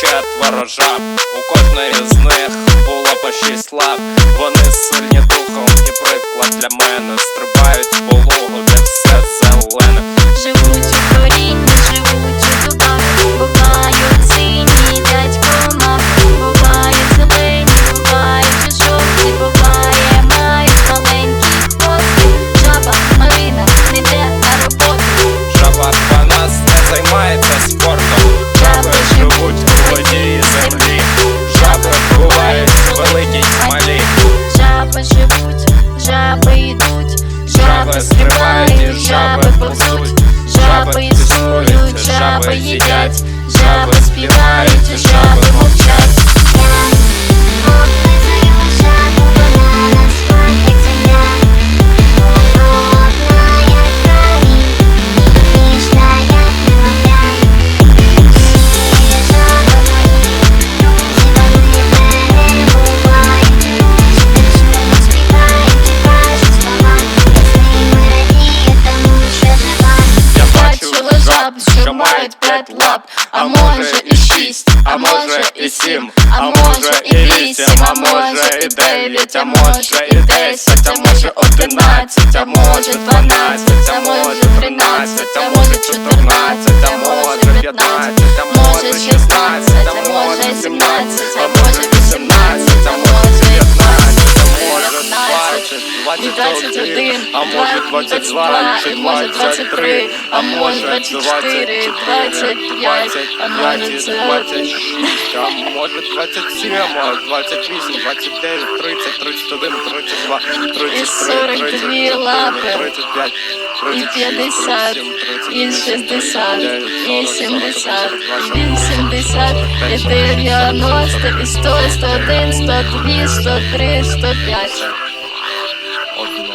четверо жаб У кожної з них було по шість лап. Вони сильні духом і приклад для мене Стрибають в полугу Стрибають, жаби повзуть Жаби існують, жаби їдять Жаби співають, жаби мовчать мають п'ять лап, а може і шість, а може і сім, а може і вісім, а може і дев'ять, а може і десять, а може одинадцять, а може дванадцять, а може тринадцять, а може чотирнадцять, а може 21, а може 22, чи 23, а може 24, 25, а може 26, а може 27, а може 28, 29, 30, 31, 32, 33, 34, лапи, 35, і 50, і 60, і 70, і 80, і 90, і 100, і 101, 102, 103, 105. aslında.